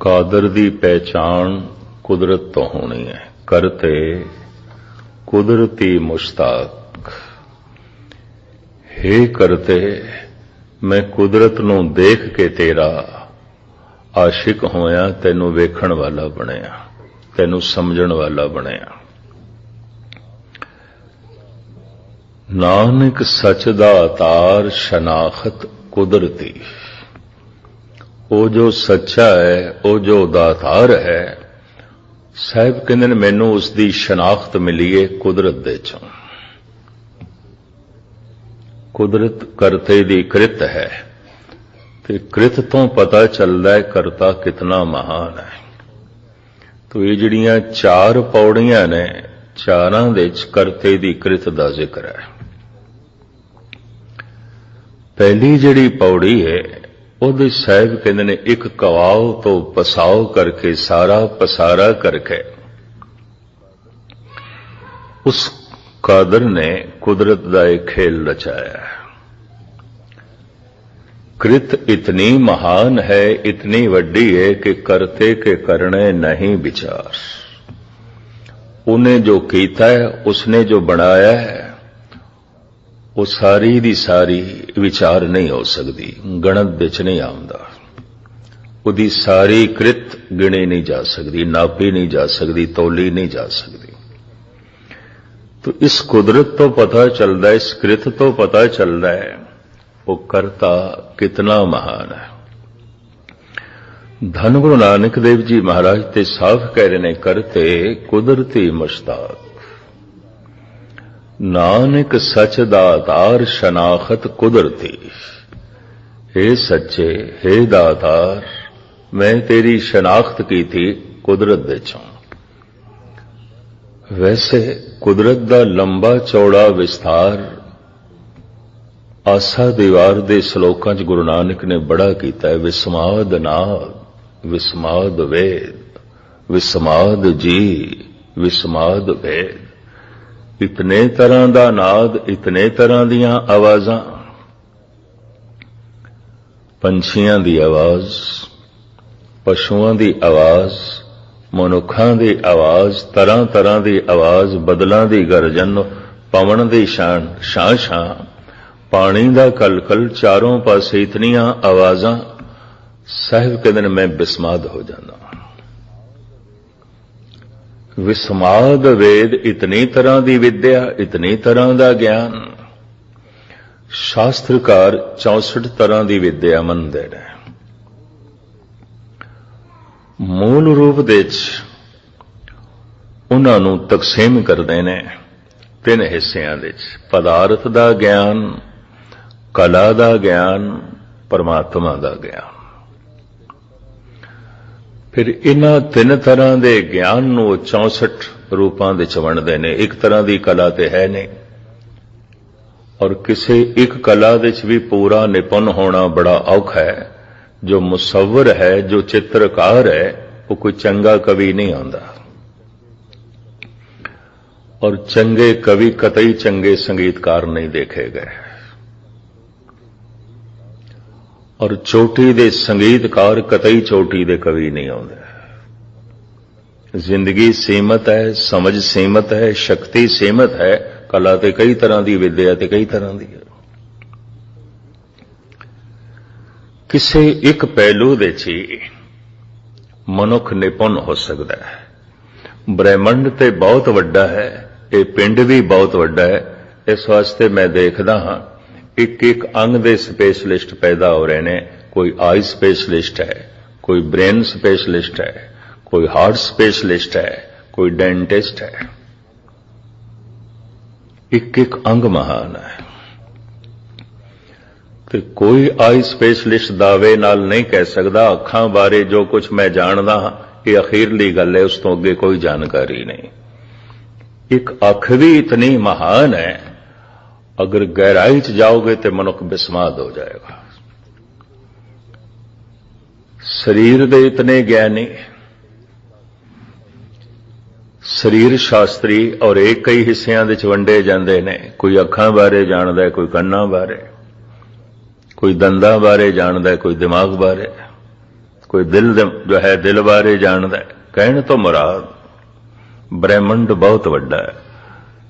ਕਾਦਰ ਦੀ ਪਹਿਚਾਣ ਕੁਦਰਤ ਤੋਂ ਹੋਣੀ ਹੈ। ਕਰਤੇ ਕੁਦਰਤੀ ਮੁਸ਼ਤਾਕ। ਹੇ ਕਰਤੇ ਮੈਂ ਕੁਦਰਤ ਨੂੰ ਦੇਖ ਕੇ ਤੇਰਾ ਆਸ਼ਿਕ ਹੋਇਆ, ਤੈਨੂੰ ਵੇਖਣ ਵਾਲਾ ਬਣਿਆ, ਤੈਨੂੰ ਸਮਝਣ ਵਾਲਾ ਬਣਿਆ। ਨਾਨਕ ਸੱਚ ਦਾ ਅਤਾਰ ਸ਼ਨਾਖਤ ਕੁਦਰਤੀ। ਉਹ ਜੋ ਸੱਚਾ ਹੈ, ਉਹ ਜੋ ਦਾਤਾਰ ਹੈ, ਸਾਹਿਬ ਕਹਿੰਦੇ ਨੇ ਮੈਨੂੰ ਉਸ ਦੀ ਸ਼ਨਾਖਤ ਮਿਲੀ ਏ ਕੁਦਰਤ ਦੇ ਚੋਂ। ਕੁਦਰਤ ਕਰਤੇ ਦੀ ਕ੍ਰਿਤ ਹੈ ਤੇ ਕ੍ਰਿਤ ਤੋਂ ਪਤਾ ਚੱਲਦਾ ਹੈ ਕਰਤਾ ਕਿਤਨਾ ਮਹਾਨ ਹੈ। ਤੋ ਇਹ ਜਿਹੜੀਆਂ ਚਾਰ ਪੌੜੀਆਂ ਨੇ, ਚਾਰਾਂ ਦੇ ਵਿੱਚ ਕਰਤੇ ਦੀ ਕ੍ਰਿਤ ਦਾ ਜ਼ਿਕਰ ਹੈ। ਪਹਿਲੀ ਜਿਹੜੀ ਪੌੜੀ ਹੈ ਉਹਦੇ ਸਾਹਿਬ ਕਹਿੰਦੇ ਨੇ ਇੱਕ ਕਵਾਉ ਤੋਂ ਪਸਾਉ ਕਰਕੇ ਸਾਰਾ ਪਸਾਰਾ ਕਰਕੇ ਉਸ ਕਾਦਰ ਨੇ ਕੁਦਰਤ ਦਾ ਇੱਕ ਖੇਲ ਰਚਾਇਆ ਹੈ कृत इतनी महान है इतनी वड्डी है कि करते के करने नहीं विचार उन्हें जो कीता है उसने जो बनाया है ਉਹ ਸਾਰੀ ਦੀ ਸਾਰੀ ਵਿਚਾਰ ਨਹੀਂ ਹੋ ਸਕਦੀ, ਗਣਤ ਵਿੱਚ ਨਹੀਂ ਆਉਂਦਾ। ਉਹਦੀ ਸਾਰੀ ਕ੍ਰਿਤ ਗਿਣੀ ਨਹੀਂ ਜਾ ਸਕਦੀ, ਨਾਪੀ ਨਹੀਂ ਜਾ ਸਕਦੀ, ਤੋਲੀ ਨਹੀਂ ਜਾ ਸਕਦੀ। ਤੋ ਇਸ ਕੁਦਰਤ ਤੋਂ ਪਤਾ ਚੱਲਦਾ ਹੈ ਇਸ ਕ੍ਰਿਤ ਤੋਂ ਪਤਾ ਚੱਲਦਾ ਹੈ, ਉਹ ਕਰਤਾ ਕਿਤਨਾ ਮਹਾਨ ਹੈ। ਧੰਨ ਗੁਰੂ ਨਾਨਕ ਦੇਵ ਜੀ ਮਹਾਰਾਜ ਤੇ ਸਾਫ਼ ਕਹਿ ਰਹੇ ਨੇ, ਕਰਤੇ ਕੁਦਰਤੀ ਮੁਸ਼ਤਾਕ ਨਾਨਕ ਸਚ ਦਾਤਾਰ ਸ਼ਨਾਖਤ ਕੁਦਰਤੀ। हे ਸੱਚੇ हे ਦਾਤਾਰ ਮੈਂ ਤੇਰੀ ਸ਼ਨਾਖਤ ਕੀਤੀ ਕੁਦਰਤ ਦੇ ਚੋਂ। ਵੈਸੇ ਕੁਦਰਤ ਦਾ ਲੰਬਾ ਚੌੜਾ ਵਿਸਥਾਰ ਆਸਾ ਦੀਵਾਰ ਦੇ ਸ਼ਲੋਕਾਂ 'ਚ ਗੁਰੂ ਨਾਨਕ ਨੇ ਬੜਾ ਕੀਤਾ ਹੈ, ਵਿਸਮਾਦ ਨਾਦ, ਵਿਸਮਾਦ ਵੇਦ, ਵਿਸਮਾਦ ਜੀ, ਵਿਸਮਾਦ ਵੇਦ। ਇਤਨੇ ਤਰ੍ਹਾਂ ਦਾ ਨਾਦ, ਇਤਨੇ ਤਰ੍ਹਾਂ ਦੀਆਂ ਆਵਾਜ਼ਾਂ। ਪੰਛੀਆਂ ਦੀ ਆਵਾਜ਼, ਪਸ਼ੂਆਂ ਦੀ ਆਵਾਜ਼, ਮਨੁੱਖਾਂ ਦੀ ਆਵਾਜ਼, ਤਰ੍ਹਾਂ ਤਰ੍ਹਾਂ ਦੀ ਆਵਾਜ਼, ਬਦਲਾਂ ਦੀ ਗਰਜਨ, ਪਵਨ ਦੀ ਸ਼ਾਨ ਸ਼ਾਂ ਸ਼ਾਂ ਪਾਣੀ ਦਾ ਕਲਕਲ, ਚਾਰੋਂ ਪਾਸੇ ਇਤਨੀਆਂ ਆਵਾਜ਼ਾਂ। ਸਾਹਿਬ ਕਹਿੰਦੇ ਨੇ, ਮੈਂ ਬਿਸਮਾਦ ਹੋ ਜਾਂਦਾ ਵਿਸਮਾਦ ਵੇਦ ਇਤਨੀ ਤਰ੍ਹਾਂ ਦੀ ਵਿਦਿਆ, ਇਤਨੀ ਤਰ੍ਹਾਂ ਦਾ ਗਿਆਨ। ਸ਼ਾਸਤਰਕਾਰ 64 ਤਰ੍ਹਾਂ ਦੀ ਵਿਦਿਆ ਮੰਨਦੇ ਨੇ। ਮੂਲ ਰੂਪ ਦੇ ਵਿੱਚ ਉਹਨਾਂ ਨੂੰ ਤਕਸੀਮ ਕਰਦੇ ਨੇ ਤਿੰਨ ਹਿੱਸਿਆਂ ਦੇ ਵਿੱਚ। ਪਦਾਰਥ ਦਾ ਗਿਆਨ, ਕਲਾ ਦਾ ਗਿਆਨ, ਪਰਮਾਤਮਾ ਦਾ ਗਿਆਨ। ਫਿਰ ਇਹਨਾਂ ਤਿੰਨ ਤਰ੍ਹਾਂ ਦੇ ਗਿਆਨ ਨੂੰ 64 ਰੂਪਾਂ ਵਿੱਚ ਵੰਡਦੇ ਨੇ। ਇੱਕ ਤਰ੍ਹਾਂ ਦੀ ਕਲਾ ਤੇ ਹੈ ਨਹੀਂ। ਔਰ ਕਿਸੇ ਇੱਕ ਕਲਾ ਵਿੱਚ ਵੀ ਪੂਰਾ ਨਿਪੁੰਨ ਹੋਣਾ ਬੜਾ ਔਖਾ ਹੈ। ਜੋ ਮੁਸਵਰ ਹੈ, ਜੋ ਚਿੱਤਰਕਾਰ ਹੈ, ਉਹ ਕੋਈ ਚੰਗਾ ਕਵੀ ਨਹੀਂ ਆਉਂਦਾ। ਔਰ ਚੰਗੇ ਕਵੀ ਕਤਈ ਚੰਗੇ ਸੰਗੀਤਕਾਰ ਨਹੀਂ ਦੇਖੇ ਗਏ। ਔਰ ਚੋਟੀ ਦੇ ਸੰਗੀਤਕਾਰ ਕਤਈ ਚੋਟੀ ਦੇ ਕਵੀ ਨਹੀਂ ਆਉਂਦੇ। ਜ਼ਿੰਦਗੀ ਸੀਮਤ ਹੈ, ਸਮਝ ਸੀਮਤ ਹੈ, ਸ਼ਕਤੀ ਸੀਮਤ ਹੈ, ਕਲਾ ਤੇ ਕਈ ਤਰ੍ਹਾਂ ਦੀ ਵਿਦਿਆ ਤੇ ਕਈ ਤਰ੍ਹਾਂ ਦੀ ਹੈ। ਕਿਸੇ ਇੱਕ ਪਹਿਲੂ ਦੇ ਚ ਹੀ ਮਨੁੱਖ ਨਿਪੁੰਨ ਹੋ ਸਕਦਾ ਹੈ। ਬ੍ਰਹਿਮੰਡ ਤੇ ਬਹੁਤ ਵੱਡਾ ਹੈ, ਇਹ ਪਿੰਡ ਵੀ ਬਹੁਤ ਵੱਡਾ ਹੈ। ਇਸ ਵਾਸਤੇ ਮੈਂ ਦੇਖਦਾ ਹਾਂ ਇੱਕ ਇੱਕ ਅੰਗ ਦੇ ਸਪੈਸ਼ਲਿਸਟ ਪੈਦਾ ਹੋ ਰਹੇ ਨੇ। ਕੋਈ ਆਈ ਸਪੈਸ਼ਲਿਸਟ ਹੈ, ਕੋਈ ਬ੍ਰੇਨ ਸਪੈਸ਼ਲਿਸਟ ਹੈ, ਕੋਈ ਹਾਰਟ ਸਪੈਸ਼ਲਿਸਟ ਹੈ, ਕੋਈ ਡੈਂਟਿਸਟ ਹੈ। ਇੱਕ ਇੱਕ ਅੰਗ ਮਹਾਨ ਹੈ। ਤੇ ਕੋਈ ਆਈ ਸਪੈਸ਼ਲਿਸਟ ਦਾਅਵੇ ਨਾਲ ਨਹੀਂ ਕਹਿ ਸਕਦਾ, ਅੱਖਾਂ ਬਾਰੇ ਜੋ ਕੁਝ ਮੈਂ ਜਾਣਦਾ ਹਾਂ, ਇਹ ਅਖੀਰਲੀ ਗੱਲ ਹੈ, ਉਸ ਤੋਂ ਅੱਗੇ ਕੋਈ ਜਾਣਕਾਰੀ ਨਹੀਂ। ਇੱਕ ਅੱਖ ਵੀ ਇਤਨੀ ਮਹਾਨ ਹੈ ਅਗਰ ਗਹਿਰਾਈ ਚ ਜਾਓਗੇ ਤੇ ਮਨੁੱਖ ਬਿਸਮਾਦ ਹੋ ਜਾਏਗਾ। ਸਰੀਰ ਦੇ ਇਤਨੇ ਗਿਆਨੀ ਸਰੀਰ ਸ਼ਾਸਤਰੀ ਔਰ ਇਹ ਕਈ ਹਿੱਸਿਆਂ ਦੇ ਚ ਵੰਡੇ ਜਾਂਦੇ ਨੇ। ਕੋਈ ਅੱਖਾਂ ਬਾਰੇ ਜਾਣਦਾ ਕੋਈ ਕੰਨਾਂ ਬਾਰੇ। ਕੋਈ ਦੰਦਾਂ ਬਾਰੇ ਜਾਣਦਾ ਕੋਈ ਦਿਮਾਗ ਬਾਰੇ। ਕੋਈ ਦਿਲ ਜੋ ਹੈ, ਦਿਲ ਬਾਰੇ ਜਾਣਦਾ ਕਹਿਣ ਤੋਂ ਮੁਰਾਦ, ਬ੍ਰਹਿਮੰਡ ਬਹੁਤ ਵੱਡਾ ਹੈ।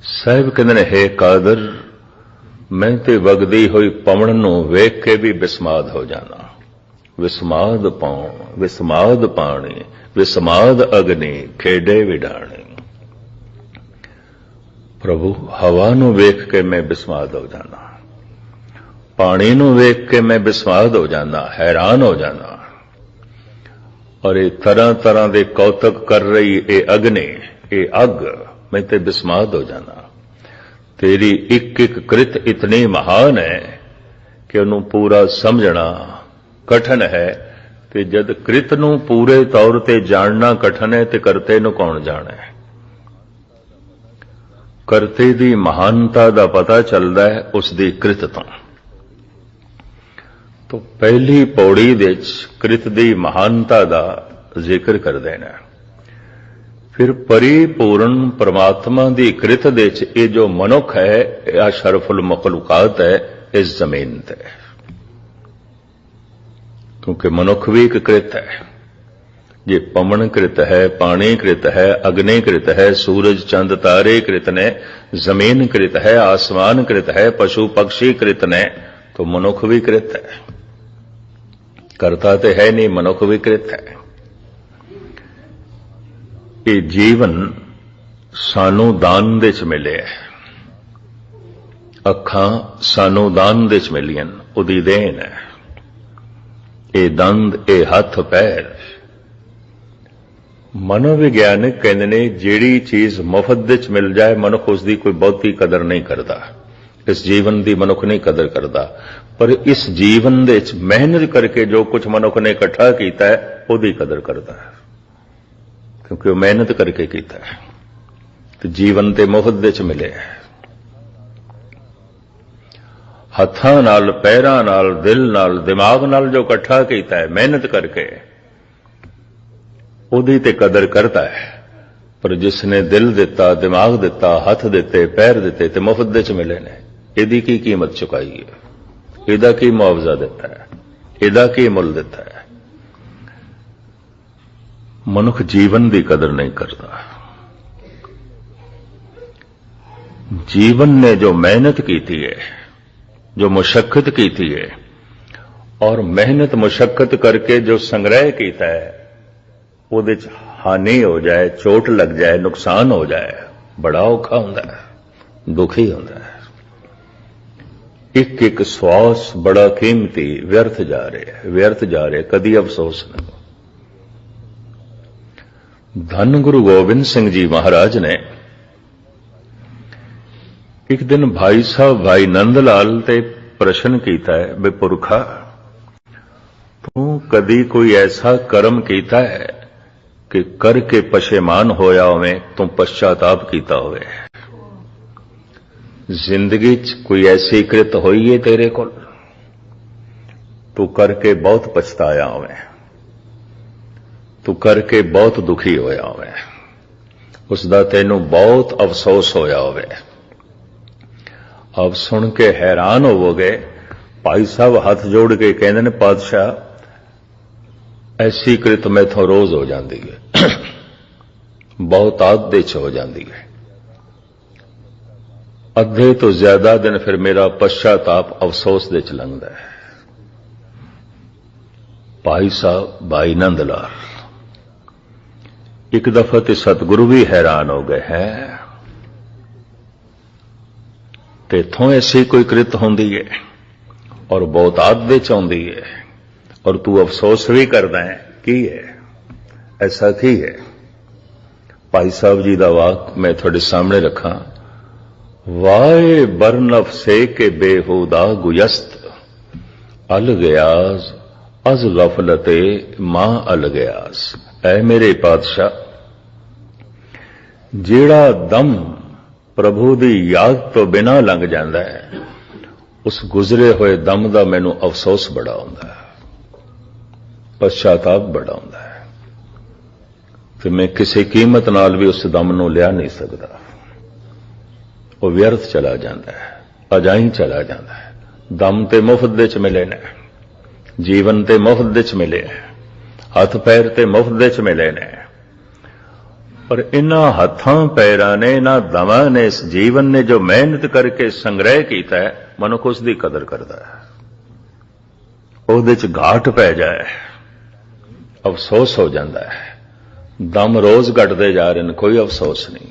ਸਾਹਿਬ ਕਹਿੰਦੇ ਨੇ, ਹੈ ਕਾਦਰ ਮੈਂ ਤੇ ਵਗਦੀ ਹੋਈ ਪਵਣ ਨੂੰ ਵੇਖ ਕੇ ਵੀ ਬਿਸਮਾਦ ਹੋ ਜਾਣਾ। ਵਿਸਮਾਦ ਪਾਉਣ ਵਿਸਮਾਦ ਪਾਣੀ ਵਿਸਮਾਦ ਅਗਨੀ ਖੇਡੇ ਵਿਡਾਣੀ। ਪ੍ਰਭੂ, ਹਵਾ ਨੂੰ ਵੇਖ ਕੇ ਮੈਂ ਬਿਸਮਾਦ ਹੋ ਜਾਣਾ। ਪਾਣੀ ਨੂੰ ਵੇਖ ਕੇ ਮੈਂ ਬਿਸਮਾਦ ਹੋ ਜਾਣਾ, ਹੈਰਾਨ ਹੋ ਜਾਣਾ। ਔਰ ਇਹ ਤਰ੍ਹਾਂ ਤਰ੍ਹਾਂ ਦੇ ਕੌਤਕ ਕਰ ਰਹੀ ਇਹ ਅਗਨੀ, ਇਹ ਅੱਗ, ਮੈਂ ਤੇ ਬਿਸਮਾਦ ਹੋ ਜਾਣਾ। ਤੇਰੀ ਇੱਕ ਇੱਕ ਕ੍ਰਿਤ ਇਤਨੀ ਮਹਾਨ ਹੈ ਕਿ ਉਹਨੂੰ ਪੂਰਾ ਸਮਝਣਾ ਕਠਨ ਹੈ ਤੇ ਜਦ ਕ੍ਰਿਤ ਨੂੰ ਪੂਰੇ ਤੌਰ ਤੇ ਜਾਣਨਾ ਕਠਨ ਹੈ ਤੇ ਕਰਤੇ ਨੂੰ ਕੌਣ ਜਾਣੇ? ਕਰਤੇ ਦੀ ਮਹਾਨਤਾ ਦਾ ਪਤਾ ਚੱਲਦਾ ਹੈ ਉਸ ਦੀ ਕ੍ਰਿਤ ਤੋਂ। ਤੋਂ ਪਹਿਲੀ ਪੌੜੀ ਵਿੱਚ ਕ੍ਰਿਤ ਦੀ ਮਹਾਨਤਾ ਦਾ ਜ਼ਿਕਰ ਕਰ ਦੇਣਾ ਫਿਰ ਪਰਿਪੂਰਨ ਪ੍ਰਮਾਤਮਾ ਦੀ ਕ੍ਰਿਤ ਦੇ ਚ ਇਹ ਜੋ ਮਨੁੱਖ ਹੈ, ਇਹ ਅਸ਼ਰਫੁਲ ਮਖਲੂਕਾਤ ਹੈ, ਇਸ ਜ਼ਮੀਨ ਤੇ। ਕਿਉਂਕਿ ਮਨੁੱਖ ਵੀ ਇੱਕ ਕ੍ਰਿਤ ਹੈ। ਜੇ ਪਵਨ ਕ੍ਰਿਤ ਹੈ, ਪਾਣੀ ਕ੍ਰਿਤ ਹੈ, ਅਗਨੀ ਕ੍ਰਿਤ ਹੈ, ਸੂਰਜ, ਚੰਦ, ਤਾਰੇ ਕ੍ਰਿਤ ਨੇ, ਜ਼ਮੀਨ ਕ੍ਰਿਤ ਹੈ, ਆਸਮਾਨ ਕ੍ਰਿਤ ਹੈ, ਪਸ਼ੂ ਪਕਸ਼ੀ ਕ੍ਰਿਤ ਨੇ तो ਮਨੁੱਖ ਵੀ ਕ੍ਰਿਤ ਹੈ। ਕਰਤਾ ਤੇ ਹੈ ਨਹੀਂ, ਮਨੁੱਖ ਵੀ ਕ੍ਰਿਤ ਹੈ। ਇਹ ਜੀਵਨ ਸਾਨੂੰ ਦਾਨ ਦੇ ਚ ਮਿਲਿਆ ਅੱਖਾਂ ਸਾਨੂੰ ਦਾਨ ਦੇ ਚ ਮਿਲੀਆਂ ਉਹਦੀ ਦੇਣ ਹੈ। ਇਹ ਦੰਦ, ਇਹ ਹੱਥ, ਪੈਰ। ਮਨੋਵਿਗਿਆਨਕ ਕਹਿੰਦੇ ਨੇ, ਜਿਹੜੀ ਚੀਜ਼ ਮੁਫਤ ਵਿੱਚ ਮਿਲ ਜਾਏ, ਮਨੁੱਖ ਉਸ ਦੀ ਕੋਈ ਬਹੁਤੀ ਕਦਰ ਨਹੀਂ ਕਰਦਾ। ਇਸ ਜੀਵਨ ਦੀ ਮਨੁੱਖ ਨਹੀਂ ਕਦਰ ਕਰਦਾ। ਪਰ ਇਸ ਜੀਵਨ ਦੇ ਵਿੱਚ ਮਿਹਨਤ ਕਰਕੇ ਜੋ ਕੁਝ ਮਨੁੱਖ ਨੇ ਇਕੱਠਾ ਕੀਤਾ ਹੈ, ਉਹਦੀ ਕਦਰ ਕਰਦਾ ਹੈ। ਕਿਉਂਕਿ ਉਹ ਮਿਹਨਤ ਕਰਕੇ ਕੀਤਾ ਹੈ ਤੇ ਜੀਵਨ ਤੇ ਮੁਫਤ ਵਿੱਚ ਮਿਲਿਆ ਹੈ ਹੱਥਾਂ ਨਾਲ ਪੈਰਾਂ ਨਾਲ ਦਿਲ ਨਾਲ ਦਿਮਾਗ ਨਾਲ ਜੋ ਇਕੱਠਾ ਕੀਤਾ ਹੈ ਮਿਹਨਤ ਕਰਕੇ ਉਹਦੀ ਤੇ ਕਦਰ ਕਰਦਾ ਹੈ ਪਰ ਜਿਸ ਨੇ ਦਿਲ ਦਿੱਤਾ ਦਿਮਾਗ ਦਿੱਤਾ ਹੱਥ ਦਿੱਤੇ ਪੈਰ ਦਿੱਤੇ ਤੇ ਮੁਫਤ ਦੇ ਚ ਮਿਲੇ ਨੇ ਇਹਦੀ ਕੀ ਕੀਮਤ ਚੁਕਾਈ ਹੈ ਇਹਦਾ ਕੀ ਮੁਆਵਜ਼ਾ ਦਿੱਤਾ ਹੈ ਇਹਦਾ ਕੀ ਮੁੱਲ ਦਿੱਤਾ ਹੈ ਮਨੁੱਖ ਜੀਵਨ ਦੀ ਕਦਰ ਨਹੀਂ ਕਰਦਾ। ਜੀਵਨ ਨੇ ਜੋ ਮਿਹਨਤ ਕੀਤੀ ਹੈ, ਜੋ ਮੁਸ਼ਕਲ ਕੀਤੀ ਹੈ, ਔਰ ਮਿਹਨਤ ਮੁਸ਼ਕਲ ਕਰਕੇ ਜੋ ਸੰਗ੍ਰਹਿ ਕੀਤਾ ਹੈ, ਉਹਦੇ ਚ ਹਾਨੀ ਹੋ ਜਾਏ, ਚੋਟ ਲੱਗ ਜਾਏ, ਨੁਕਸਾਨ ਹੋ ਜਾਏ, ਬੜਾ ਔਖਾ ਹੁੰਦਾ ਹੈ, ਦੁਖੀ ਹੁੰਦਾ ਹੈ। ਇੱਕ ਇੱਕ ਸਵਾਸ ਬੜਾ ਕੀਮਤੀ ਵਿਅਰਥ ਜਾ ਰਿਹਾ ਹੈ, ਵਿਅਰਥ ਜਾ ਰਿਹਾ ਕਦੀ ਅਫਸੋਸ ਨਹੀਂ। ਧੰਨ ਗੁਰੂ ਗੋਬਿੰਦ ਸਿੰਘ ਜੀ ਮਹਾਰਾਜ ਨੇ ਇੱਕ ਦਿਨ ਭਾਈ ਸਾਹਿਬ ਭਾਈ ਨੰਦ ਲਾਲ ਤੇ ਪ੍ਰਸ਼ਨ ਕੀਤਾ ਹੈ ਬੇ ਪੁਰਖਾ, ਤੂੰ ਕਦੀ ਕੋਈ ਐਸਾ ਕਰਮ ਕੀਤਾ ਹੈ ਕਿ ਕਰਕੇ ਪਛੇਮਾਨ ਹੋਇਆ ਹੋਵੇਂ, ਤੂੰ ਪਛਤਾਤਾਪ ਕੀਤਾ ਹੋਵੇ? ਜ਼ਿੰਦਗੀ 'ਚ ਕੋਈ ਐਸੀ ਕਿਰਤ ਹੋਈ ਏ ਤੇਰੇ ਕੋਲ? ਤੂੰ ਕਰਕੇ ਬਹੁਤ ਪਛਤਾਇਆ ਹੋਵੇਂ। ਤੂੰ ਕਰਕੇ ਬਹੁਤ ਦੁਖੀ ਹੋਇਆ ਹੋਵੇ। ਉਸ ਦਾ ਤੈਨੂੰ ਬਹੁਤ ਅਫਸੋਸ ਹੋਇਆ ਹੋਵੇ। ਆਪ ਸੁਣ ਕੇ ਹੈਰਾਨ ਹੋਵੋਗੇ, ਭਾਈ ਸਾਹਿਬ ਹੱਥ ਜੋੜ ਕੇ ਕਹਿੰਦੇ ਨੇ, ਪਾਤਸ਼ਾਹ ਐਸੀ ਕ੍ਰਿਤ ਮੈਥੋਂ ਰੋਜ਼ ਹੋ ਜਾਂਦੀ ਹੈ। ਬਹੁਤ ਆਦੇ ਚ ਹੋ ਜਾਂਦੀ ਹੈ। ਅੱਧੇ ਤੋਂ ਜ਼ਿਆਦਾ ਦਿਨ ਫਿਰ ਮੇਰਾ ਪਛਤਾਪ ਅਫਸੋਸ ਦੇ ਚ ਲੰਘਦਾ ਹੈ। ਭਾਈ ਸਾਹਿਬ, ਭਾਈ ਨੰਦਲਾਲ ਇੱਕ ਦਫਾ ਤੇ ਸਤਿਗੁਰੂ ਵੀ ਹੈਰਾਨ ਹੋ ਗਏ ਹੈ। ਤੇ ਇਥੋਂ ਐਸੀ ਕੋਈ ਕ੍ਰਿਤ ਹੁੰਦੀ ਹੈ ਔਰ ਬਹੁਤ ਆਦੇ ਚ ਆਉਂਦੀ ਹੈ ਔਰ ਤੂੰ ਅਫਸੋਸ ਵੀ ਕਰਦਾ ਹੈ, ਕੀ ਹੈ ਐਸਾ ਕੀ ਹੈ ਭਾਈ ਸਾਹਿਬ ਜੀ ਦਾ ਵਾਕ ਮੈਂ ਤੁਹਾਡੇ ਸਾਹਮਣੇ ਰੱਖਾਂ। ਵਾਏ ਬਰਨਫ ਸੇ ਕੇ ਬੇਹੂਦਾ ਗੁਯਸਤ, ਅਲ ਗਿਆਸ ਅਜ਼ ਗਫਲਤੇ ਮਾਂ ਅਲ ਗਿਆਸ ਐ ਮੇਰੇ ਪਾਤਸ਼ਾਹ। ਜਿਹੜਾ ਦਮ ਪ੍ਰਭੂ ਦੀ ਯਾਦ ਤੋਂ ਬਿਨਾ ਲੰਘ ਜਾਂਦਾ ਹੈ, ਉਸ ਗੁਜ਼ਰੇ ਹੋਏ ਦਮ ਦਾ ਮੈਨੂੰ ਅਫਸੋਸ ਬੜਾ ਆਉਂਦਾ ਹੈ ਪਛਤਾਪ ਬੜਾ ਆਉਂਦਾ ਹੈ। ਤੇ ਮੈਂ ਕਿਸੇ ਕੀਮਤ ਨਾਲ ਵੀ ਉਸ ਦਮ ਨੂੰ ਲਿਆ ਨਹੀਂ ਸਕਦਾ। ਉਹ ਵਿਅਰਥ ਚਲਾ ਜਾਂਦਾ ਹੈ, ਅਜਾਈ ਚਲਾ ਜਾਂਦਾ ਹੈ, ਦਮ ਤੇ ਮੁਫਤ ਦੇ ਚ ਮਿਲੇ ਨੇ ਜੀਵਨ ਤੇ ਮੁਫਤ ਦੇ ਚ ਮਿਲੇ ਹੱਥ ਪੈਰ ਤੇ ਮੁਫਤ ਦੇ ਚ ਮਿਲੇ ਨੇ। ਪਰ ਇਹਨਾਂ ਹੱਥਾਂ ਪੈਰਾਂ ਨੇ ਇਹਨਾਂ ਦਵਾਂ ਨੇ, ਇਸ ਜੀਵਨ ਨੇ ਜੋ ਮਿਹਨਤ ਕਰਕੇ ਸੰਗ੍ਰਹਿ ਕੀਤਾ ਹੈ, ਮਨੁੱਖ ਉਸ ਦੀ ਕਦਰ ਕਰਦਾ ਹੈ। ਉਹਦੇ ਚ ਘਾਟ ਪੈ ਜਾਏ, ਅਫਸੋਸ ਹੋ ਜਾਂਦਾ ਹੈ। ਦਮ ਰੋਜ਼ ਘਟਦੇ ਜਾ ਰਹੇ ਨੇ, ਕੋਈ ਅਫਸੋਸ ਨਹੀਂ।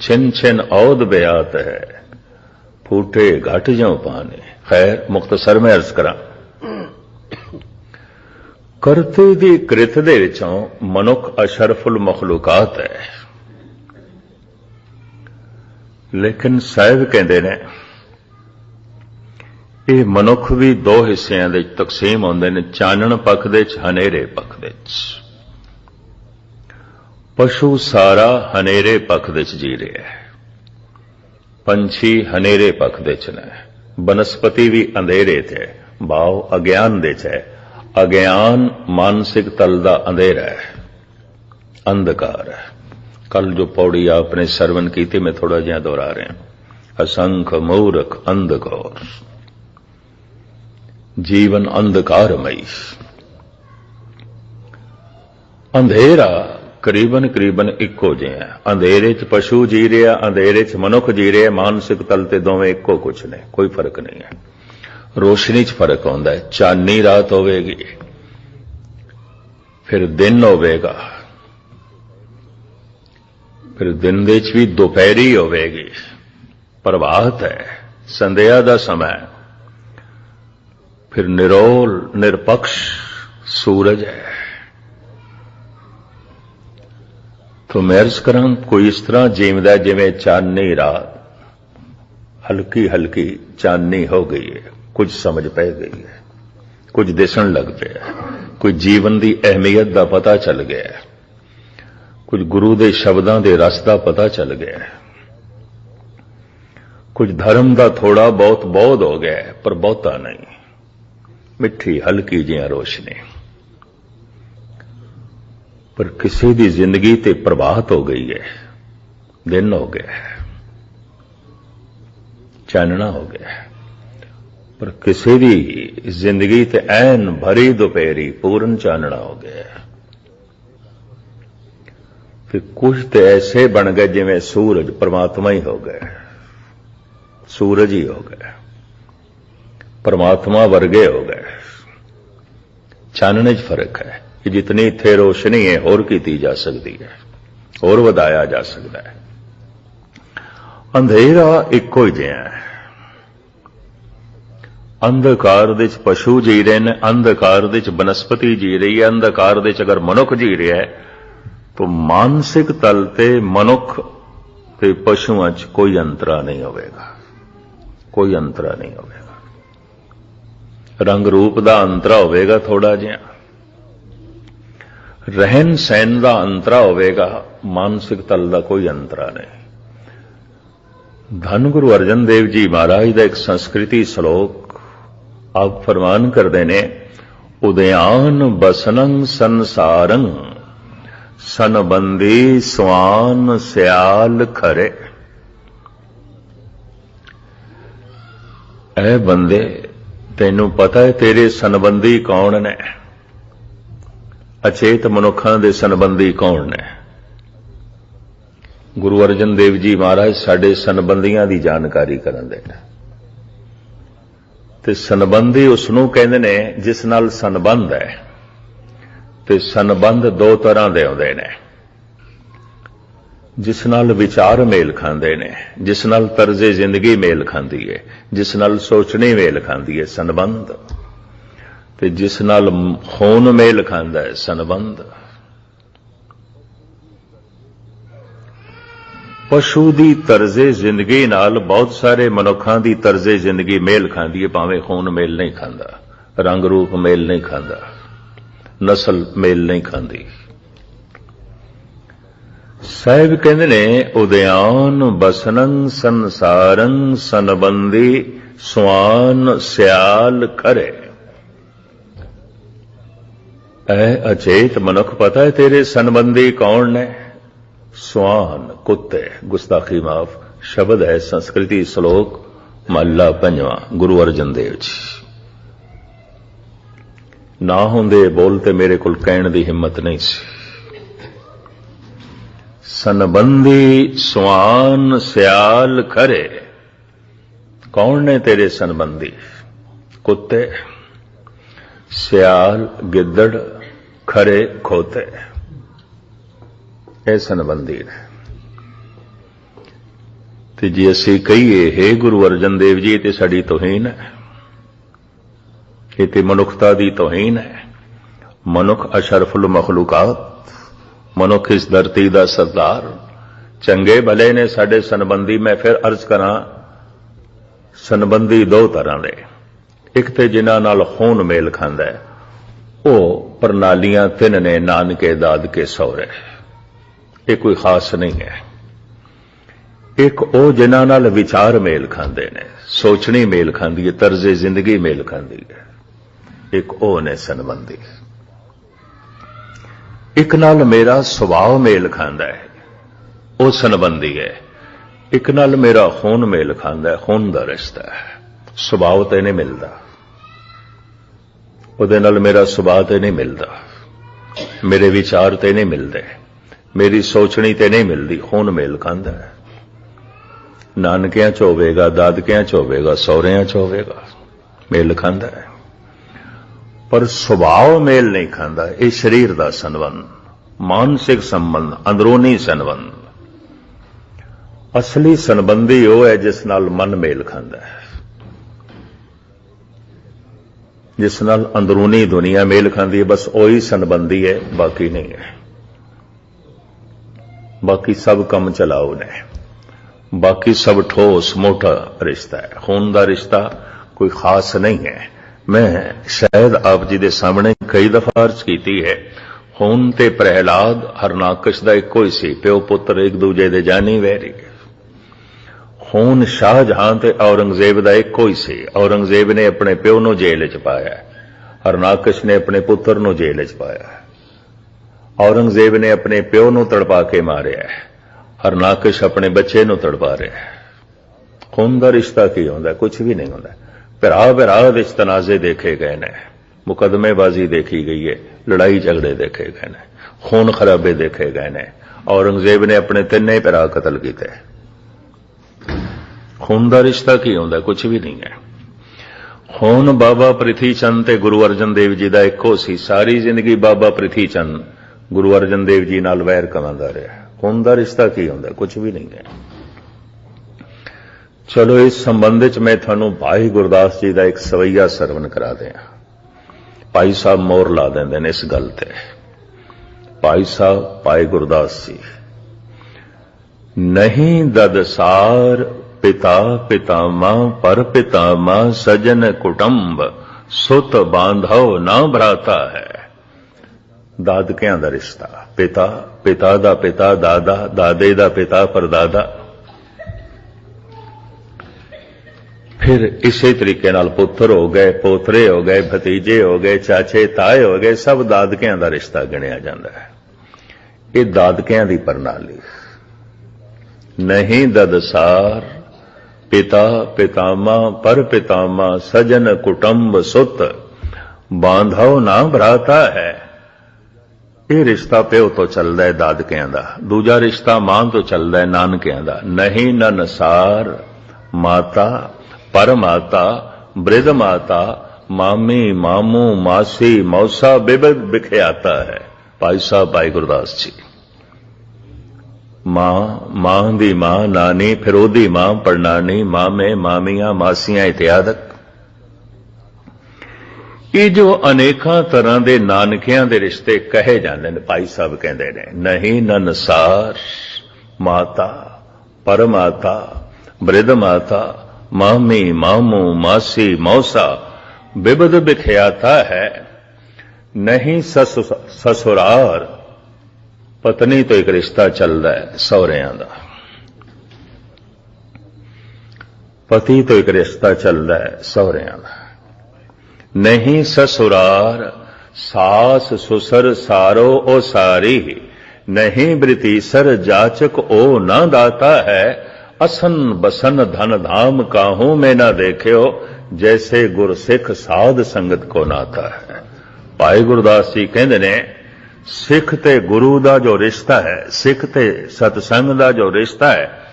ਛਿਨ ਛਿਨ ਔਦ ਬਿਆਤ ਹੈ। ਫੂਟੇ ਘਟ ਜਾਉ ਪਾਣੇ। ਖੈਰ ਮੁਖਤਸਰ ਮੈਂ ਅਰਜ਼ ਕਰਾਂ। ਕਰਤੇ ਦੀ ਕ੍ਰਿਤ ਦੇ ਵਿੱਚੋਂ ਮਨੁੱਖ ਅਸ਼ਰਫੁਲ ਮਖਲੂਕਾਤ ਹੈ। ਲੇਕਿਨ ਸਾਹਿਬ ਕਹਿੰਦੇ ਨੇ, ਇਹ ਮਨੁੱਖ ਵੀ ਦੋ ਹਿੱਸਿਆਂ ਦੇ ਤਕਸੀਮ ਹੁੰਦੇ ਨੇ, ਚਾਨਣ ਪੱਖ ਦੇ ਚ ਹਨੇਰੇ ਪੱਖ ਦੇ ਵਿੱਚ। ਪਸ਼ੂ ਸਾਰਾ ਹਨੇਰੇ ਪੱਖ ਦੇ ਚ ਜੀ ਰਿਹਾ ਹੈ। ਪੰਛੀ ਹਨੇਰੇ ਪੱਖ ਦੇ ਚ ਨੇ। ਬਨਸਪਤੀ ਵੀ ਅੰਧੇਰੇ ਤੇ ਭਾਵ ਅਗਿਆਨ ਦੇ ਚ ਹੈ। ਅਗਿਆਨ ਮਾਨਸਿਕ ਤਲ ਦਾ ਅੰਧੇਰਾ ਹੈ, ਅੰਧਕਾਰ ਹੈ। ਕੱਲ ਜੋ ਪੌੜੀ ਆਪਨੇ ਸਰਵਨ ਕੀਤੀ, ਮੈਂ ਥੋੜਾ ਜਿਹਾ ਦੁਹਰਾ ਰਿਹਾ। ਅਸੰਖ ਮੂਰਖ ਅੰਧਕਾਰ। ਜੀਵਨ ਅੰਧਕਾਰਮਈ। ਅੰਧੇਰਾ ਕਰੀਬਨ ਕਰੀਬਨ ਇੱਕੋ ਜਿਹਾ ਅੰਧੇਰੇ 'ਚ ਪਸ਼ੂ ਜੀ ਰਿਹਾ ਅੰਧੇਰੇ 'ਚ ਮਨੁੱਖ ਜੀ ਰਿਹਾ ਮਾਨਸਿਕ ਤਲ ਤੇ ਦੋਵੇਂ ਇੱਕੋ ਕੁਛ ਨੇ, ਕੋਈ ਫ਼ਰਕ ਨਹੀਂ ਹੈ। ਰੋਸ਼ਨੀ 'ਚ ਫ਼ਰਕ ਆਉਂਦਾ ਹੈ। ਚਾਨਣੀ ਰਾਤ ਹੋਵੇਗੀ, ਫਿਰ ਦਿਨ ਹੋਵੇਗਾ, ਫਿਰ ਦਿਨ ਦੇ 'ਚ ਵੀ ਦੁਪਹਿਰੀ ਹੋਵੇਗੀ। ਪ੍ਰਵਾਹਤ ਹੈ, ਸੰਧਿਆ ਦਾ ਸਮਾਂ ਫਿਰ ਨਿਰੋਲ, ਨਿਰਪਕਸ਼ ਸੂਰਜ ਹੈ। ਤੋ ਮੈਂ ਅਰਜ਼ ਕਰਾਂ ਕੋਈ ਇਸ ਤਰ੍ਹਾਂ ਜੀਵਦਾ ਜਿਵੇਂ ਚਾਨਣੀ ਰਾਤ ਹਲਕੀ ਹਲਕੀ ਚਾਨਣੀ ਹੋ ਗਈ ਹੈ। ਕੁਝ ਸਮਝ ਪੈ ਗਈ ਹੈ, ਕੁਝ ਦਿਸਣ ਲੱਗ ਪਿਆ ਹੈ ਕੋਈ ਜੀਵਨ ਦੀ ਅਹਿਮੀਅਤ ਦਾ ਪਤਾ ਚੱਲ ਗਿਆ ਕੁਝ ਗੁਰੂ ਦੇ ਸ਼ਬਦਾਂ ਦੇ ਰਸ ਦਾ ਪਤਾ ਚੱਲ ਗਿਆ ਕੁਝ ਧਰਮ ਦਾ ਥੋੜਾ ਬਹੁਤ ਬਹੁਤ ਹੋ ਗਿਆ ਪਰ ਬਹੁਤਾ ਨਹੀਂ। ਮਿੱਠੀ ਹਲਕੀ ਜਿਹਾ ਰੋਸ਼ਨੀ। ਪਰ ਕਿਸੇ ਦੀ ਜ਼ਿੰਦਗੀ ਤੇ ਪ੍ਰਭਾਤ ਹੋ ਗਈ ਹੈ, ਦਿਨ ਹੋ ਗਿਆ ਚਾਨਣਾ ਹੋ ਗਿਆ ਪਰ ਕਿਸੇ ਦੀ ਜ਼ਿੰਦਗੀ ਤੇ ਐਨ ਭਰੀ ਦੁਪਹਿਰੀ ਪੂਰਨ ਚਾਨਣਾ ਹੋ ਗਿਆ। ਫਿਰ ਕੁਝ ਤੇ ਐਸੇ ਬਣ ਗਏ ਜਿਵੇਂ ਸੂਰਜ ਪਰਮਾਤਮਾ ਹੀ ਹੋ ਗਏ। ਸੂਰਜ ਹੀ ਹੋ ਗਏ। ਪਰਮਾਤਮਾ ਵਰਗੇ ਹੋ ਗਏ। ਚਾਨਣੇ 'ਚ ਫ਼ਰਕ ਹੈ ਕਿ ਜਿਤਨੀ ਇੱਥੇ ਰੋਸ਼ਨੀ ਹੈ, ਹੋਰ ਕੀਤੀ ਜਾ ਸਕਦੀ ਹੈ, ਹੋਰ ਵਧਾਇਆ ਜਾ ਸਕਦਾ ਹੈ। ਅੰਧੇਰਾ ਇੱਕੋ ਹੀ ਜਿਹਾ ਹੈ। ਅੰਧਕਾਰ ਦੇ ਵਿੱਚ ਪਸ਼ੂ ਜੀ ਰਹੇ ਨੇ, ਅੰਧਕਾਰ ਦੇ ਵਿੱਚ ਬਨਸਪਤੀ ਜੀ ਰਹੀ ਹੈ, ਅੰਧਕਾਰ ਦੇ ਵਿੱਚ ਅਗਰ ਮਨੁੱਖ ਜੀ ਰਿਹਾ ਹੈ, ਤਾਂ ਮਾਨਸਿਕ ਤਲ ਤੇ ਮਨੁੱਖ ਤੇ ਪਸ਼ੂਆਂ 'ਚ ਕੋਈ ਅੰਤਰਾ ਨਹੀਂ ਹੋਵੇਗਾ। ਕੋਈ ਅੰਤਰਾ ਨਹੀਂ ਹੋਵੇਗਾ। ਰੰਗ ਰੂਪ ਦਾ ਅੰਤਰਾ ਹੋਵੇਗਾ ਥੋੜਾ ਜਿਹਾ। ਰਹਿਣ ਸਹਿਣ ਦਾ ਅੰਤਰਾ ਹੋਵੇਗਾ, ਮਾਨਸਿਕ ਤਲ ਦਾ ਕੋਈ ਅੰਤਰਾ ਨਹੀਂ। ਧੰਨ ਗੁਰੂ ਅਰਜਨ ਦੇਵ ਜੀ ਮਹਾਰਾਜ ਦਾ ਇੱਕ ਸੰਸਕ੍ਰਿਤੀ ਸ਼ਲੋਕ ਆਪ ਫਰਮਾਨ ਕਰਦੇ ਨੇ ਉਦਿਆਨ ਬਸਨੰ ਸੰਸਾਰੰ ਸਨਬੰਦੀ ਸਵਾਨ ਸਿਆਲ ਖਰੇ। ਐ ਬੰਦੇ, ਤੈਨੂੰ ਪਤਾ ਹੈ ਤੇਰੇ ਸੰਬੰਧੀ ਕੌਣ ਨੇ? ਅਚੇਤ ਮਨੁੱਖਾਂ ਦੇ ਸੰਬੰਧੀ ਕੌਣ ਨੇ? ਗੁਰੂ ਅਰਜਨ ਦੇਵ ਜੀ ਮਹਾਰਾਜ ਸਾਡੇ ਸੰਬੰਧੀਆਂ ਦੀ ਜਾਣਕਾਰੀ ਕਰਨ ਦੇ ਨੇ। ਤੇ ਸੰਬੰਧੀ ਉਸ ਨੂੰ ਕਹਿੰਦੇ ਨੇ, ਜਿਸ ਨਾਲ ਸੰਬੰਧ ਹੈ। ਤੇ ਸੰਬੰਧ ਦੋ ਤਰ੍ਹਾਂ ਦੇ ਆਉਂਦੇ ਨੇ। ਜਿਸ ਨਾਲ ਵਿਚਾਰ ਮੇਲ ਖਾਂਦੇ ਨੇ, ਜਿਸ ਨਾਲ ਤਰਜ਼ੇ ਜ਼ਿੰਦਗੀ ਮੇਲ ਖਾਂਦੀ ਹੈ ਜਿਸ ਨਾਲ ਸੋਚਣੀ ਮੇਲ ਖਾਂਦੀ ਹੈ ਸੰਬੰਧ। ਤੇ ਜਿਸ ਨਾਲ ਖੂਨ ਮੇਲ ਖਾਂਦਾ ਹੈ, ਸੰਬੰਧ। ਪਸ਼ੂ ਦੀ ਤਰਜ਼ੇ ਜ਼ਿੰਦਗੀ ਨਾਲ ਬਹੁਤ ਸਾਰੇ ਮਨੁੱਖਾਂ ਦੀ ਤਰਜ਼ੇ ਜ਼ਿੰਦਗੀ ਮੇਲ ਖਾਂਦੀ ਹੈ, ਭਾਵੇਂ ਖੂਨ ਮੇਲ ਨਹੀਂ ਖਾਂਦਾ, ਰੰਗ ਰੂਪ ਮੇਲ ਨਹੀਂ ਖਾਂਦਾ, ਨਸਲ ਮੇਲ ਨਹੀਂ ਖਾਂਦੀ। ਸਾਹਿਬ ਕਹਿੰਦੇ ਨੇ ਉਦਿਆਨ ਬਸਨੰ ਸੰਸਾਰੰ ਸੰਬੰਧੀ ਸਵਾਨ ਸਿਆਲ ਕਰੇ ਐ ਅਚੇਤ ਮਨੁੱਖ ਪਤਾ ਹੈ ਤੇਰੇ ਸੰਬੰਧੀ ਕੌਣ ਨੇ? ਸਵਾਨ, ਕੁੱਤੇ, ਗੁਸਤਾਖੀ ਮਾਫ, ਸ਼ਬਦ ਹੈ ਸੰਸਕ੍ਰਿਤੀ ਸ਼ਲੋਕ, ਮਹੱਲਾ ਪੰਜਵਾਂ, ਗੁਰੂ ਅਰਜਨ ਦੇਵ ਜੀ। ਨਾ ਹੁੰਦੇ ਬੋਲ ਤੇ ਮੇਰੇ ਕੋਲ ਕਹਿਣ ਦੀ ਹਿੰਮਤ ਨਹੀਂ ਸੀ। ਸੰਬੰਧੀ ਸਵਾਨ ਸਿਆਲ ਖਰੇ, ਕੌਣ ਨੇ ਤੇਰੇ ਸੰਬੰਧੀ ਕੁੱਤੇ, ਸਿਆਲ, ਗਿੱਦੜ, ਖਰੇ, ਖੋਤੇ। ਇਹ ਸੰਬੰਧੀ ਨੇ। ਤੇ ਜੇ ਅਸੀਂ ਕਹੀਏ, ਹੈ ਗੁਰੂ ਅਰਜਨ ਦੇਵ ਜੀ ਤੇ ਸਾਡੀ ਤੋਹੀਨ ਹੈ। ਇਹ ਤੇ ਮਨੁੱਖਤਾ ਦੀ ਤੋਹੀਨ ਹੈ। ਮਨੁੱਖ ਅਸ਼ਰਫੁਲ ਮਖਲੂਕਾਤ, ਮਨੁੱਖ ਇਸ ਧਰਤੀ ਦਾ ਸਰਦਾਰ। ਚੰਗੇ ਭਲੇ ਨੇ ਸਾਡੇ ਸੰਬੰਧੀ, ਮੈਂ ਫਿਰ ਅਰਜ਼ ਕਰਾਂ, ਸੰਬੰਧੀ ਦੋ ਤਰ੍ਹਾਂ ਦੇ। ਇੱਕ ਤੇ ਜਿਨ੍ਹਾਂ ਨਾਲ ਖੂਨ ਮੇਲ ਖਾਂਦਾ ਹੈ, ਉਹ ਪ੍ਰਣਾਲੀਆਂ ਤਿੰਨ ਨੇ, ਨਾਨਕੇ ਦਾਦ ਕੇ ਸਹੁਰੇ। ਇਹ ਕੋਈ ਖਾਸ ਨਹੀਂ ਹੈ। ਇੱਕ ਉਹ ਜਿਨ੍ਹਾਂ ਨਾਲ ਵਿਚਾਰ ਮੇਲ ਖਾਂਦੇ ਨੇ, ਸੋਚਣੀ ਮੇਲ ਖਾਂਦੀ ਹੈ, ਤਰਜ਼ੇ ਜ਼ਿੰਦਗੀ ਮੇਲ ਖਾਂਦੀ ਹੈ। ਇੱਕ ਉਹ ਨੇ ਸੰਬੰਧੀ ਇੱਕ ਨਾਲ ਮੇਰਾ ਸੁਭਾਅ ਮੇਲ ਖਾਂਦਾ ਹੈ, ਉਹ ਸੰਬੰਧੀ ਹੈ। ਇੱਕ ਨਾਲ ਮੇਰਾ ਖੂਨ ਮੇਲ ਖਾਂਦਾ ਹੈ, ਖੂਨ ਦਾ ਰਿਸ਼ਤਾ ਹੈ। ਸੁਭਾਅ ਤੇ ਨਹੀਂ ਮਿਲਦਾ। ਉਹਦੇ ਨਾਲ ਮੇਰਾ ਸੁਭਾਅ ਤੇ ਨਹੀਂ ਮਿਲਦਾ। ਮੇਰੇ ਵਿਚਾਰ ਤੇ ਨਹੀਂ ਮਿਲਦੇ। ਮੇਰੀ ਸੋਚਣੀ ਤੇ ਨਹੀਂ ਮਿਲਦੀ ਹੁਣ ਮੇਲ ਖਾਂਦਾ ਹੈ। ਨਾਨਕਿਆਂ ਚ ਹੋਵੇਗਾ, ਦਾਦਕਿਆਂ ਚ ਹੋਵੇਗਾ, ਸਹੁਰਿਆਂ ਚ ਹੋਵੇਗਾ, ਮੇਲ ਖਾਂਦਾ ਹੈ। ਪਰ ਸੁਭਾਅ ਮੇਲ ਨਹੀਂ ਖਾਂਦਾ, ਇਹ ਸਰੀਰ ਦਾ ਸੰਬੰਧ, ਮਾਨਸਿਕ ਸੰਬੰਧ, ਅੰਦਰੂਨੀ ਸੰਬੰਧ। ਅਸਲੀ ਸੰਬੰਧੀ ਉਹ ਹੈ ਜਿਸ ਨਾਲ ਮਨ ਮੇਲ ਖਾਂਦਾ ਹੈ। ਜਿਸ ਨਾਲ ਅੰਦਰੂਨੀ ਦੁਨੀਆ ਮੇਲ ਖਾਂਦੀ ਹੈ, ਬਸ ਉਹੀ ਸੰਬੰਧੀ ਹੈ, ਬਾਕੀ ਨਹੀਂ ਹੈ। ਬਾਕੀ ਸਭ ਕੰਮ ਚਲਾਓ ਨੇ। ਬਾਕੀ ਸਭ ਠੋਸ, ਮੋਟਾ ਰਿਸ਼ਤਾ ਹੈ। ਖੂਨ ਦਾ ਰਿਸ਼ਤਾ ਕੋਈ ਖਾਸ ਨਹੀਂ ਹੈ। ਮੈਂ ਸ਼ਾਇਦ ਆਪ ਜੀ ਦੇ ਸਾਹਮਣੇ ਕਈ ਦਫਾ ਅਰਜ਼ ਕੀਤੀ ਹੈ, ਖੂਨ ਤੇ ਪ੍ਰਹਿਲਾਦ ਹਰਨਾਕਸ਼ ਦਾ ਇੱਕੋ ਹੀ ਸੀ, ਪਿਓ ਪੁੱਤਰ ਇੱਕ ਦੂਜੇ ਦੇ ਜਾਨੀ ਵੈਰੀ। ਖੂਨ ਸ਼ਾਹਜਹਾਂ ਤੇ ਔਰੰਗਜ਼ੇਬ ਦਾ ਇੱਕੋ ਹੀ ਸੀ। ਔਰੰਗਜ਼ੇਬ ਨੇ ਆਪਣੇ ਪਿਓ ਨੂੰ ਜੇਲ੍ਹ 'ਚ ਪਾਇਆ। ਹਰਨਾਕਸ਼ ਨੇ ਆਪਣੇ ਪੁੱਤਰ ਨੂੰ ਜੇਲ੍ਹ 'ਚ ਪਾਇਆ। ਔਰੰਗਜ਼ੇਬ ਨੇ ਆਪਣੇ ਪਿਓ ਨੂੰ ਤੜਪਾ ਕੇ ਮਾਰਿਆ ਹਰਨਾਕਸ਼ ਆਪਣੇ ਬੱਚੇ ਨੂੰ ਤੜਪਾ ਰਿਹਾ ਖੂਨ ਦਾ ਰਿਸ਼ਤਾ ਕੀ ਹੁੰਦਾ? ਕੁਝ ਵੀ ਨਹੀਂ ਹੁੰਦਾ। ਭਰਾ ਭਰਾ ਵਿੱਚ ਤਨਾਜ਼ੇ ਦੇਖੇ ਗਏ ਨੇ। ਮੁਕਦਮੇਬਾਜ਼ੀ ਦੇਖੀ ਗਈ ਹੈ। ਲੜਾਈ ਝਗੜੇ ਦੇਖੇ ਗਏ ਨੇ। ਖੂਨ ਖਰਾਬੇ ਦੇਖੇ ਗਏ ਨੇ। ਔਰੰਗਜ਼ੇਬ ਨੇ ਆਪਣੇ ਤਿੰਨੇ ਭਰਾ ਕਤਲ ਕੀਤੇ। ਖੂਨ ਦਾ ਰਿਸ਼ਤਾ ਕੀ ਹੁੰਦਾ? ਕੁਝ ਵੀ ਨਹੀਂ ਹੈ। ਖੂਨ ਬਾਬਾ ਪ੍ਰਿਥੀ ਚੰਦ ਤੇ ਗੁਰੂ ਅਰਜਨ ਦੇਵ ਜੀ ਦਾ ਇੱਕੋ ਸੀ। ਸਾਰੀ ਜ਼ਿੰਦਗੀ ਬਾਬਾ ਪ੍ਰਿਥੀ ਚੰਦ ਗੁਰੂ ਅਰਜਨ ਦੇਵ ਜੀ ਨਾਲ ਵੈਰ ਕਮਾਉਂਦਾ ਰਿਹਾ। ਖੂਨ ਦਾ ਰਿਸ਼ਤਾ ਕੀ ਹੁੰਦਾ? ਕੁਝ ਵੀ ਨਹੀਂ ਹੈ। ਚਲੋ, ਇਸ ਸੰਬੰਧ ਵਿੱਚ ਮੈਂ ਤੁਹਾਨੂੰ ਭਾਈ ਗੁਰਦਾਸ ਜੀ ਦਾ ਇੱਕ ਸਵਈਆ ਸਰਵਨ ਕਰਾ ਦਿਆਂ। ਭਾਈ ਸਾਹਿਬ ਮੋਰ ਲਾ ਦਿੰਦੇ ਨੇ ਇਸ ਗੱਲ ਤੇ। ਭਾਈ ਸਾਹਿਬ, ਭਾਈ ਗੁਰਦਾਸ ਜੀ, ਨਹੀਂ ਦਦਸਾਰ ਪਿਤਾ ਪਿਤਾਮਾ, ਪਰ ਪਿਤਾਮਾ ਸਜਨ ਕੁਟੰਬ, ਸੁਤ ਬਾਂਧਵ ਨਾ ਭਰਾਤਾ ਹੈ। ਦਾਦਕਿਆਂ ਦਾ ਰਿਸ਼ਤਾ। ਪਿਤਾ ਪਿਤਾ ਦਾ ਪਿਤਾ, ਦਾਦਾ, ਦਾਦੇ ਦਾ ਪਿਤਾ, ਪਰਦਾਦਾ। ਫਿਰ ਇਸੇ ਤਰੀਕੇ ਨਾਲ ਪੁੱਤਰ ਹੋ ਗਏ, ਪੋਤਰੇ ਹੋ ਗਏ, ਭਤੀਜੇ ਹੋ ਗਏ, ਚਾਚੇ, ਤਾਏ ਹੋ ਗਏ, ਸਭ ਦਾਦਕਿਆਂ ਦਾ ਰਿਸ਼ਤਾ ਗਿਣਿਆ ਜਾਂਦਾ ਹੈ। ਇਹ ਦਾਦਕਿਆਂ ਦੀ ਪ੍ਰਣਾਲੀ। ਨਹੀਂ ਦਦਸਾਰ, ਪਿਤਾ ਪਿਤਾਮਾ, ਪਰ ਪਿਤਾਮਾ, ਸਜਨ ਕੁਟੰਬ ਸੁਤ, ਬਾਂਧਵ ਨਾ ਭਰਾਤਾ ਹੈ। ਇਹ ਰਿਸ਼ਤਾ ਪਿਓ ਤੋਂ ਚੱਲਦਾ ਹੈ ਦਾਦਕਿਆਂ ਦਾ, ਦੂਜਾ ਰਿਸ਼ਤਾ ਮਾਂ ਤੋਂ ਚੱਲਦਾ ਹੈ ਨਾਨਕਿਆਂ ਦਾ। ਨਹੀਂ ਨਨਸਾਰ ਮਾਤਾ, ਪਰਮਾਤਾ, ਬ੍ਰਿਧ ਮਾਤਾ, ਮਾਮੀ, ਮਾਮੂ, ਮਾਸੀ, ਮੌਸਾ ਬਿਬਦ ਬਿਖਿਆਤਾ ਹੈ। ਭਾਈ ਸਾਹਿਬ, ਭਾਈ ਗੁਰਦਾਸ ਜੀ। ਮਾਂ ਮਾਂ ਦੀ ਮਾਂ ਨਾਨੀ, ਫਿਰ ਉਹਦੀ ਮਾਂ ਪੜਨਾਨੀ ਮਾਮੇ, ਮਾਮੀਆਂ, ਮਾਸੀਆਂ ਇਤਿਆਦਕ ਇਹ ਜੋ ਅਨੇਕਾਂ ਤਰ੍ਹਾਂ ਦੇ ਨਾਨਕਿਆਂ ਦੇ ਰਿਸ਼ਤੇ ਕਹੇ ਜਾਂਦੇ ਨੇ, ਭਾਈ ਸਾਹਿਬ ਕਹਿੰਦੇ ਨੇ, ਨਹੀਂ ਨਨਸਾਰ ਮਾਤਾ, ਪਰਮਾਤਾ, ਬ੍ਰਿਧ ਮਾਤਾ, ਮਾਮੀ, ਮਾਮੂ, ਮਾਸੀ, ਮੌਸਾ, ਬਿਬਦ ਬਿਖਿਆਤਾ ਹੈ, ਨਹੀਂ ਸਸੁਰਾਰ, ਪਤਨੀ ਤੋਂ ਇੱਕ ਰਿਸ਼ਤਾ ਚੱਲਦਾ ਹੈ ਸਹੁਰਿਆਂ ਦਾ। ਪਤੀ ਤੋਂ ਇੱਕ ਰਿਸ਼ਤਾ ਚੱਲਦਾ ਹੈ ਸਹੁਰਿਆਂ ਦਾ। ਨਹੀਂ ਸਸੁਰਾਰ, ਸਾਸ ਸੁਸਰ ਸਾਰੋ ਉਹ ਸਾਰੀ। ਨਹੀਂ ਬ੍ਰਿਤੀਸਰ ਜਾਚਕ ਉਹ ਨਾ ਦਾਤਾ ਹੈ। ਅਸਨ ਬਸਨ ਧਨ ਧਾਮ ਕਾਹੂ ਮੈਂ ਨਾ ਦੇਖਿਓ, ਜੈਸੇ ਗੁਰਸਿੱਖ ਸਾਧ ਸੰਗਤ ਕੋ ਨਾਤਾ ਹੈ। ਭਾਈ ਗੁਰਦਾਸ ਜੀ ਕਹਿੰਦੇ ਨੇ, ਸਿੱਖ ਤੇ ਗੁਰੂ ਦਾ ਜੋ ਰਿਸ਼ਤਾ ਹੈ, ਸਿੱਖ ਤੇ ਸਤਸੰਗ ਦਾ ਜੋ ਰਿਸ਼ਤਾ ਹੈ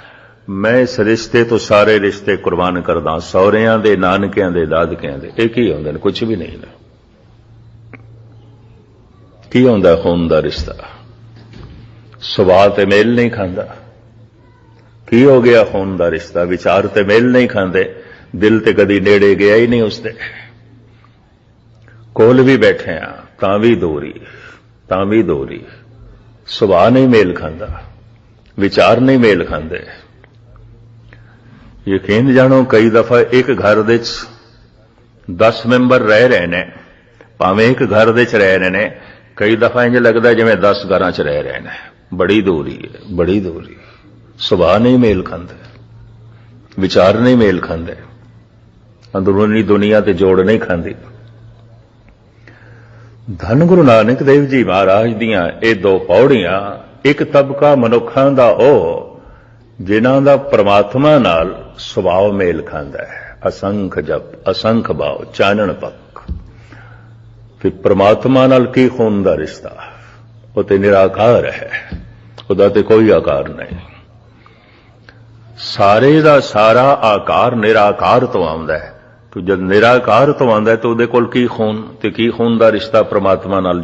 ਮੈਂ ਇਸ ਰਿਸ਼ਤੇ ਤੋਂ ਸਾਰੇ ਰਿਸ਼ਤੇ ਕੁਰਬਾਨ ਕਰਦਾ ਸਹੁਰਿਆਂ ਦੇ, ਨਾਨਕਿਆਂ ਦੇ, ਦਾਦਕਿਆਂ ਦੇ। ਇਹ ਕੀ ਹੁੰਦੇ ਨੇ? ਕੁਝ ਵੀ ਨਹੀਂ ਨੇ ਕੀ ਹੁੰਦਾ ਖੂਨ ਦਾ ਰਿਸ਼ਤਾ। ਸੁਭਾਅ ਤੇ ਮੇਲ ਨਹੀਂ ਖਾਂਦਾ। ਕੀ ਹੋ ਗਿਆ ਖੂਨ ਦਾ ਰਿਸ਼ਤਾ? ਵਿਚਾਰ ਤੇ ਮੇਲ ਨਹੀਂ ਖਾਂਦੇ। ਦਿਲ ਤੇ ਕਦੀ ਨੇੜੇ ਗਿਆ ਹੀ ਨਹੀਂ ਉਸਦੇ। ਕੋਲ ਵੀ ਬੈਠੇ ਆ ਤਾਂ ਵੀ ਦੂਰੀ, ਤਾਂ ਵੀ ਦੂਰੀ। ਸੁਭਾਅ ਨਹੀਂ ਮੇਲ ਖਾਂਦਾ। ਵਿਚਾਰ ਨਹੀਂ ਮੇਲ ਖਾਂਦੇ। ਯਕੀਨ ਜਾਣੋ, ਕਈ ਦਫਾ ਇੱਕ ਘਰ ਦੇ ਵਿੱਚ 10 ਮੈਂਬਰ ਰਹਿ ਰਹੇ ਨੇ, ਭਾਵੇਂ ਇੱਕ ਘਰ ਦੇ ਚ ਰਹਿ ਰਹੇ ਨੇ, ਕਈ ਦਫਾ ਇੰਜ ਲੱਗਦਾ ਜਿਵੇਂ 10 ਘਰਾਂ ਚ ਰਹਿ ਰਹੇ ਨੇ। ਬੜੀ ਦੂਰੀ ਹੈ, ਬੜੀ ਦੂਰੀ ਸੁਭਾਅ ਨਹੀਂ ਮੇਲ ਖਾਂਦੇ, ਵਿਚਾਰ ਨਹੀਂ ਮੇਲ ਖਾਂਦੇ। ਅੰਦਰੂਨੀ ਦੁਨੀਆ ਤੇ ਜੋੜ ਨਹੀਂ ਖਾਂਦੀ। ਧੰਨ ਗੁਰੂ ਨਾਨਕ ਦੇਵ ਜੀ ਮਹਾਰਾਜ ਦੀਆਂ ਇਹ ਦੋ ਪੌੜੀਆਂ, ਇੱਕ ਤਬਕਾ ਮਨੁੱਖਾਂ ਦਾ ਉਹ ਜਿਨ੍ਹਾਂ ਦਾ ਪ੍ਰਮਾਤਮਾ ਨਾਲ ਸੁਭਾਅ ਮੇਲ ਖਾਂਦਾ ਹੈ। ਅਸੰਖ ਜਪ, ਅਸੰਖ ਭਾਵ ਚਾਨਣ ਪੱਖ। ਫਿਰ ਪ੍ਰਮਾਤਮਾ ਨਾਲ ਕੀ ਖੂਨ ਦਾ ਰਿਸ਼ਤਾ? ਉਹ ਤੇ ਨਿਰਾਕਾਰ ਹੈ। ਉਹਦਾ ਤੇ ਕੋਈ ਆਕਾਰ ਨਹੀਂ। ਸਾਰੇ ਦਾ ਸਾਰਾ ਆਕਾਰ ਨਿਰਾਕਾਰ ਤੋਂ ਆਉਂਦਾ ਹੈ। ਤੇ ਜਦ ਨਿਰਾਕਾਰ ਤੋਂ ਆਉਂਦਾ ਹੈ, ਤਾਂ ਉਹਦੇ ਕੋਲ ਕੀ ਖੂਨ ਤੇ ਕੀ ਖੂਨ ਦਾ ਰਿਸ਼ਤਾ ਪ੍ਰਮਾਤਮਾ ਨਾਲ